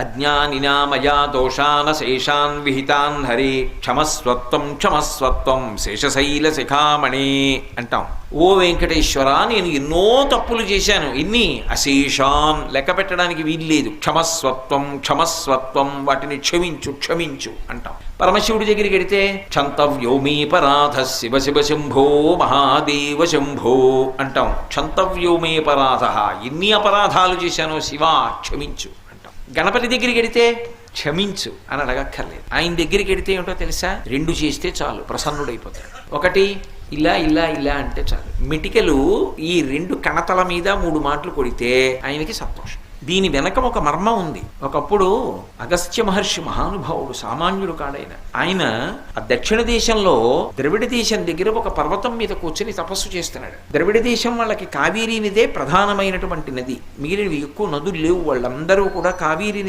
అజ్ఞానినా మయా దోషాన శేషాన్ విహితాన్ హరి క్షమస్వత్వం క్షమస్వత్వం శేషశైల శిఖామణి అంటాం. ఓ వెంకటేశ్వర నేను ఎన్నో తప్పులు చేశాను ఎన్ని అశేషాన్ లెక్క పెట్టడానికి వీల్లేదు. క్షమస్వత్వం క్షమస్వత్వం వాటిని క్షమించు క్షమించు అంటాం. పరమశివుడి దగ్గరికి వెడితే క్షంతవ్యోమీ పరాధ శివ శివ శంభో మహాదేవ శంభో అంటాం. క్షంతవ్యోమే పరాధ ఎన్ని అపరాధాలు చేశానో శివ క్షమించు. గణపతి దగ్గరికి వెడితే క్షమించు అని అడగక్కర్లేదు. ఆయన దగ్గరికి వెడితే ఏమిటో తెలుసా? రెండు చేస్తే చాలు ప్రసన్నుడైపోతాడు. ఒకటి ఇలా ఇలా ఇలా అంటే చాలు. మిటికలు ఈ రెండు కణతల మీద మూడు మాటలు కొడితే ఆయనకి సంతోషం. దీని వెనక ఒక మర్మం ఉంది. ఒకప్పుడు అగస్త్య మహర్షి మహానుభావుడు సామాన్యుడు కాడైన ఆయన ఆ దక్షిణ దేశంలో ద్రవిడ దేశం దగ్గర ఒక పర్వతం మీద కూర్చొని తపస్సు చేస్తున్నాడు. ద్రవిడ దేశం వాళ్ళకి కావేరీ నదే ప్రధానమైనటువంటి నది. మిగిలినవి ఎక్కువ నదులు లేవు. వాళ్ళందరూ కూడా కావేరీ నది